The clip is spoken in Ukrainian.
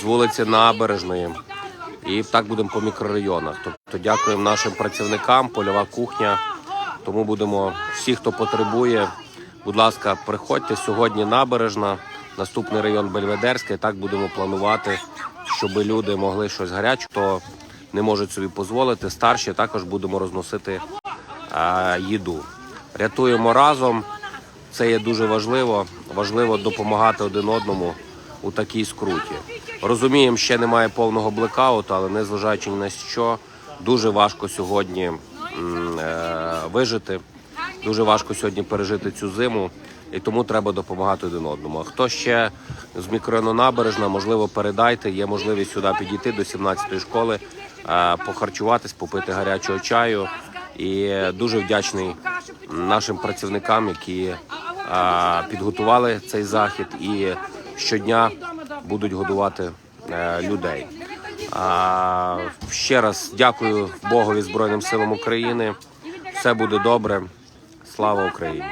з вулиці Набережної. І так будемо по мікрорайонах. Тобто дякуємо нашим працівникам, польова кухня. Тому будемо всі, хто потребує, будь ласка, приходьте сьогодні набережна, наступний район Бельведерський. Так будемо планувати, щоб люди могли щось гаряче, хто не можуть собі дозволити. Старші також будемо розносити е, їду. Рятуємо разом. Це є дуже важливо. Важливо допомагати один одному у такій скруті. Розуміємо, ще немає повного блекауту, але незважаючи ні на що, дуже важко сьогодні е, вижити. Дуже важко сьогодні пережити цю зиму, і тому треба допомагати один одному. А хто ще з мікрорайону набережна, можливо, передайте. Є можливість сюди підійти до 17-ї школи, е, похарчуватись, попити гарячого чаю. І дуже вдячний нашим працівникам, які е, підготували цей захід і щодня будуть годувати е, людей. А, ще раз дякую Богові Збройним силам України. Все буде добре. Слава Україні!